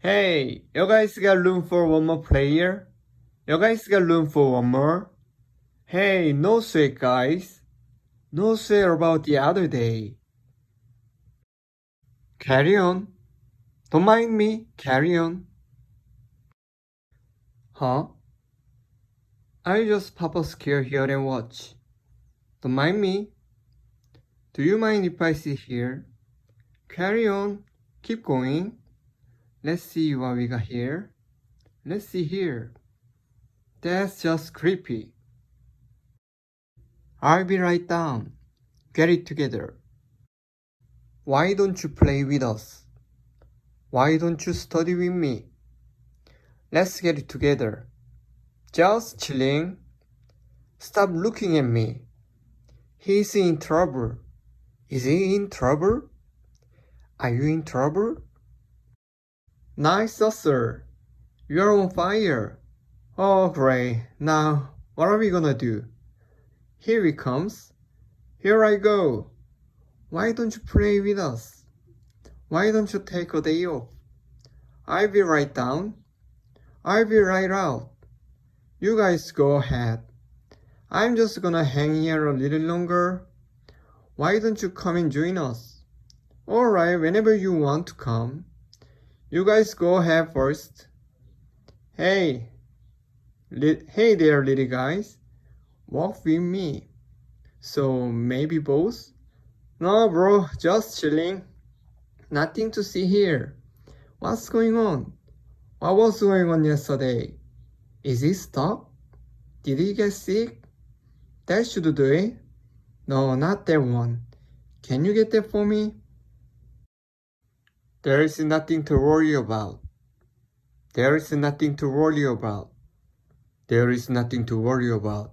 Hey, you guys got room for one more player? You guys got room for one more? Hey, no sweat, guys. No sweat about the other day. Carry on. Don't mind me. Carry on. Huh? I just pop a scare here and watch. Don't mind me. Do you mind if I sit here? Carry on. Keep going. Let's see what we got here. Let's see here. That's just creepy. I'll be right down. Get it together. Why don't you play with us? Why don't you study with me? Let's get it together. Just chilling. Stop looking at me. He's in trouble. Is he in trouble? Are you in trouble? Nice saucer. You're on fire. Oh, great. Now, what are we gonna do? Here he comes. Here I go. Why don't you play with us? Why don't you take a day off? I'll be right down. I'll be right out. You guys go ahead. I'm just gonna hang here a little longer. Why don't you come and join us? Alright, whenever you want to come. You guys go ahead first. Hey, hey there, little guys. Walk with me. So maybe both? No, bro, just chilling. Nothing to see here. What's going on? What was going on yesterday? Is he stuck? Did he get sick? That should do it. No, not that one. Can you get that for me? There is nothing to worry about. There is nothing to worry about. There is nothing to worry about.